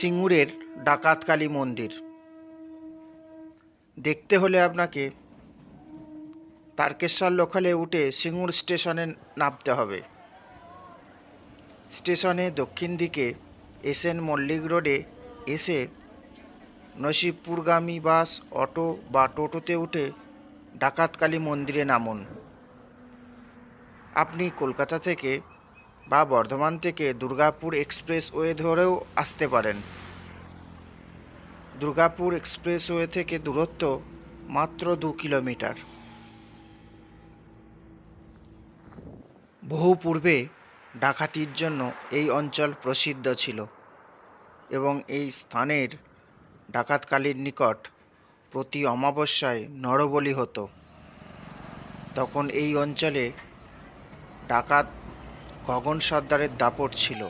সিঙ্গুরের ডাকাতকালী মন্দির। দেখতে হলে আপনাকে তারকেশ্বর লোকালে উঠে সিঙ্গুর স্টেশনে নামতে হবে। স্টেশনে দক্ষিণ দিকে এসএন মল্লিক রোডে এসে নসিবপুরগামী বাস, অটো বা টোটোতে উঠে ডাকাতকালী মন্দিরে নামুন। আপনি কলকাতা থেকে বা বর্ধমান থেকে দুর্গাপুর এক্সপ্রেস ওয়ে ধরেও আসতে পারেন। দুর্গাপুর এক্সপ্রেসওয়ে থেকে দূরত্ব মাত্র দু কিলোমিটার। বহু পূর্বে ডাকাতির জন্য এই অঞ্চল প্রসিদ্ধ ছিল এবং এই স্থানের ডাকাতকালীর নিকট প্রতি অমাবস্যায় নরবলি হতো। তখন এই অঞ্চলে ডাকাত গগন সর্দারের দাপট ছিল।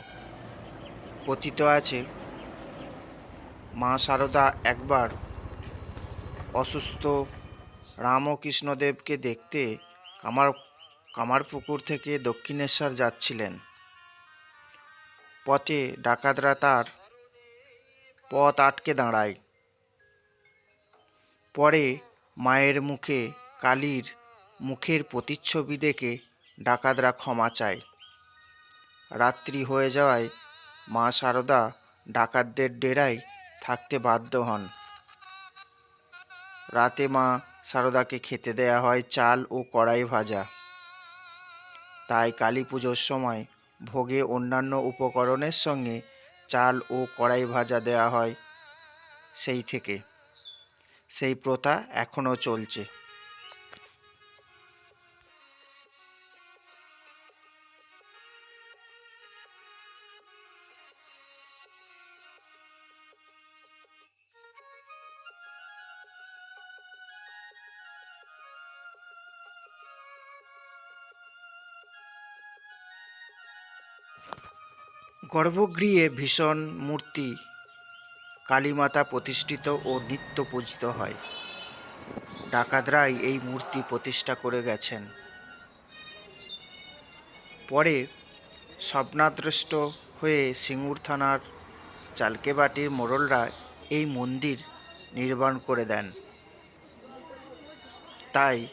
কথিত আছে, মা সারদা একবার অসুস্থ রামকৃষ্ণদেবকে দেখতে কামার, কামারপুকুর থেকে দক্ষিণেশ্বর যাচ্ছিলেন। পথে ডাকাতরা তার পথ আটকে দাঁড়ায়। পরে মায়ের মুখে কালীর মুখের প্রতিচ্ছবি দেখে ডাকাতরা ক্ষমা চায়। রাত্রি হয়ে যাওয়ায় মা সারদা ডাকাতদের ডেরায় থাকতে বাধ্য হন। রাতে মা সারদাকে খেতে দেয়া হয় চাল ও কড়াই ভাজা। তাই কালী পুজোর সময় ভোগে অন্যান্য উপকরণের সঙ্গে চাল ও কড়াই ভাজা দেয়া হয় সেই থেকে। সেই প্রথা এখনও চলছে। গর্ভগৃহে ভীষণ মূর্তি কালীমাতা প্রতিষ্ঠিত ও নিত্য পূজিত হয়। ডাকাতরাই এই মূর্তি প্রতিষ্ঠা করে গেছেন। পরে স্বপ্নাদৃষ্ট হয়ে সিঙ্গুর থানার চালকেবাটির মোড়লরা এই মন্দির নির্মাণ করে দেন। তাই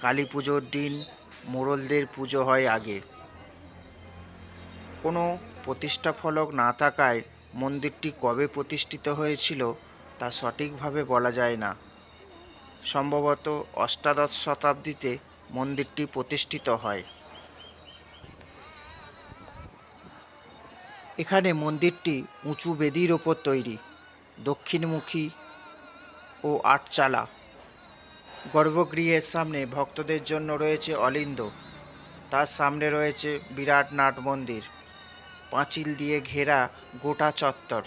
কালী পুজোর দিন মোড়লদের পুজো হয় আগে। কোনো প্রতিষ্ঠাফলক না থাকায় মন্দিরটি কবে প্রতিষ্ঠিত হয়েছিল তা সঠিকভাবে বলা যায় না। সম্ভবত অষ্টাদশ শতাব্দীতে মন্দিরটি প্রতিষ্ঠিত হয়। এখানে মন্দিরটি উঁচু বেদির ওপর তৈরি, দক্ষিণমুখী ও আটচালা। গর্ভগৃহের সামনে ভক্তদের জন্য রয়েছে অলিন্দ, তার সামনে রয়েছে বিরাট নাট মন্দির। পাঁচিল দিয়ে ঘেরা গোটা চত্বর।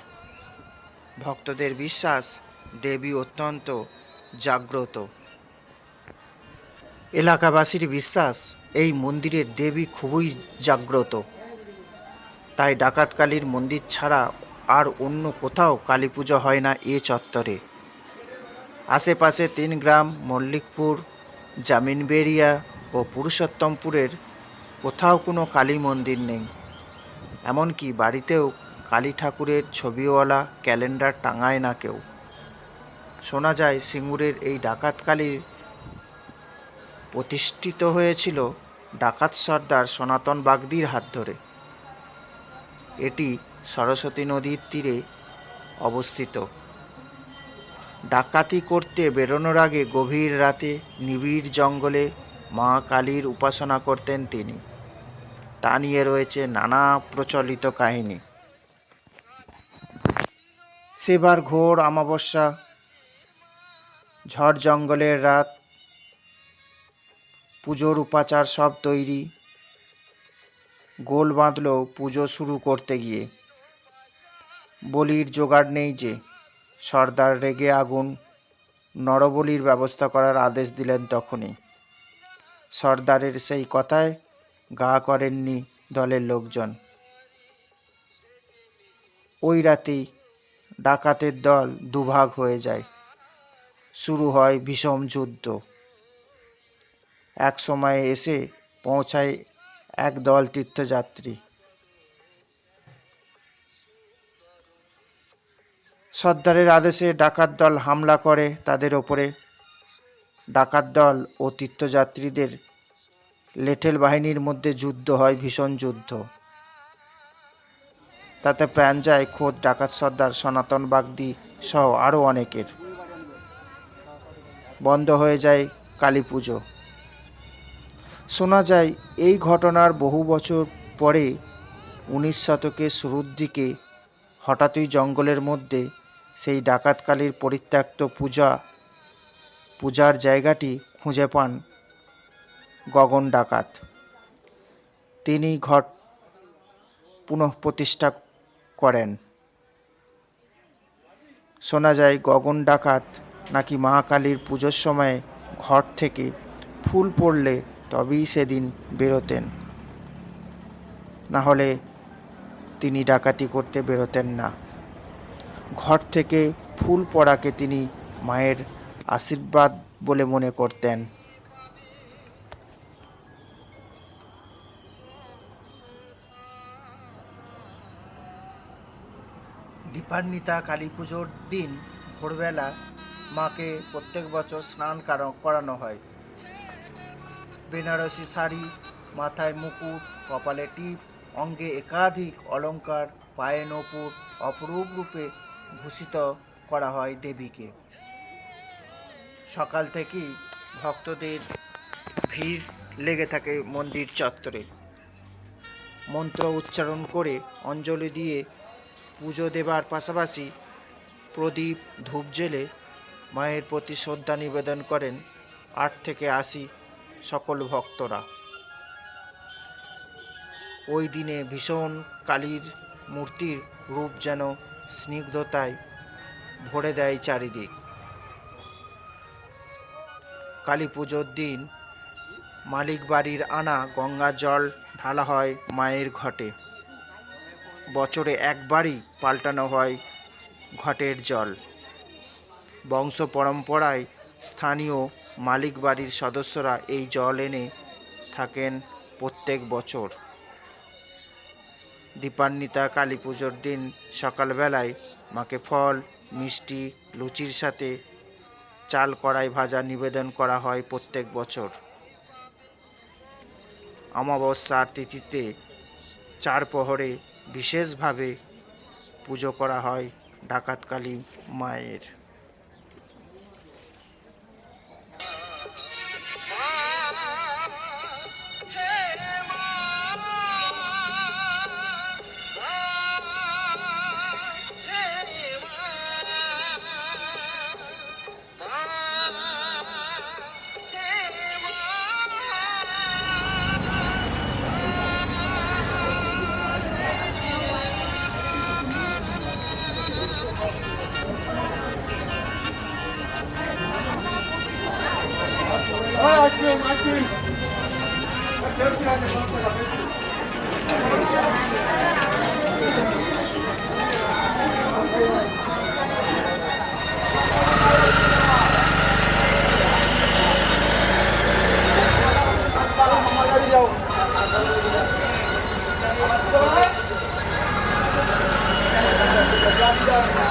ভক্তদের বিশ্বাস, দেবী অত্যন্ত জাগ্রত। এলাকাবাসীর বিশ্বাস, এই মন্দিরের দেবী খুবই জাগ্রত। তাই ডাকাতকালীর মন্দির ছাড়া আর অন্য কোথাও কালী পুজো হয় না এ চত্বরে। আশেপাশে তিন গ্রাম মল্লিকপুর জামিনবেরিয়া ও পুরুষোত্তমপুরের কোথাও কোনো কালী মন্দির নেই। এমনকি বাড়িতেও কালী ঠাকুরের ছবিওয়ালা ক্যালেন্ডার টাঙায় না কেউ। শোনা যায়, সিঙ্গুরের এই ডাকাত কালীর প্রতিষ্ঠিত হয়েছিল ডাকাত সর্দার সনাতন বাগদির হাত ধরে। এটি সরস্বতী নদীর তীরে অবস্থিত। ডাকাতি করতে বেরোনোর আগে গভীর রাতে নিবিড় জঙ্গলে মা কালীর উপাসনা করতেন তিনি। তা নিয়ে রয়েছে নানা প্রচলিত কাহিনী। সেবার ঘোর অমাবস্যা, ঝড় জঙ্গলের রাত, পুজোর উপাচার সব তৈরি। গোল বাঁধল পুজো শুরু করতে গিয়ে। বলির জোগাড় নেই যে, সর্দার রেগে আগুন, নরবলির ব্যবস্থা করার আদেশ দিলেন তখনই। সর্দারের সেই কথায় গা করেননি দলের লোকজন। ওই রাতেই ডাকাতের দল দুভাগ হয়ে যায়। শুরু হয় ভীষণ যুদ্ধ। এক সময়ে এসে পৌঁছায় এক দল তীর্থযাত্রী। সর্দারের আদেশে ডাকাত দল হামলা করে তাদের ওপরে। ডাকাত দল ও তীর্থযাত্রীদের লেঠেল বাহিনীর মধ্যে যুদ্ধ হয়, ভীষণ যুদ্ধ। তাতে প্রাণ যায় খোদ ডাকাত সর্দার সনাতন বাগদি সহ আরও অনেকের। বন্ধ হয়ে যায় কালী পুজো। শোনা যায়, এই ঘটনার বহু বছর পরে উনিশ শতকের শুরুর দিকে হঠাৎই জঙ্গলের মধ্যে সেই ডাকাত কালীর পরিত্যক্ত পূজা, পূজার জায়গাটি খুঁজে পান গগন ডাকাত। তিনি ঘট পুনঃপ্রতিষ্ঠা করেন। শোনা যায়, গগন ডাকাত নাকি মা কালীর পুজোর সময় ঘর থেকে ফুল পড়লে তবেই সেদিন বেরোতেন। না হলে তিনি ডাকাতি করতে বেরোতেন না। ঘর থেকে ফুল পড়াকে তিনি মায়ের আশীর্বাদ বলে মনে করতেন। দীপান্বিতা কালী পুজোর দিন ভোরবেলা মাকে প্রত্যেক বছর স্নান কারা- করানো হয়। বেনারসি শাড়ি, মাথায় মুকুট, কপালে টিপ, অঙ্গে একাধিক অলঙ্কার, পায়ে নপুর অপরূপ রূপে ভূষিত করা হয় দেবীকে। সকাল থেকেই ভক্তদের ভিড় লেগে থাকে মন্দির চত্বরে। মন্ত্র উচ্চারণ করে অঞ্জলি দিয়ে পুজো দেবার পাশাপাশি প্রদীপ, ধূপ জেলে মায়ের প্রতি শ্রদ্ধা নিবেদন করেন আট থেকে আশি সকল ভক্তরা। ওই দিনে ভীষণ কালীর মূর্তির রূপ যেন স্নিগ্ধতায় ভরে দেয় চারিদিক। কালী পুজোর দিন মালিক বাড়ির আনা গঙ্গা জল ঢালা হয় মায়ের ঘটে। বছরে একবারই পাল্টানো হয় ঘটের জল। বংশ পরম্পরায় স্থানীয় মালিক বাড়ির সদস্যরা এই জল এনে থাকেন প্রত্যেক বছর। দীপান্বিতা কালী পুজোর দিন সকালবেলায় মাকে ফল, মিষ্টি, লুচির সাথে চাল কড়াই ভাজা নিবেদন করা হয় প্রত্যেক বছর। অমাবস্যার তিথিতে চার প্রহরে বিশেষভাবে পুজো করা হয় ডাকাতকালী মায়ের। Let's go.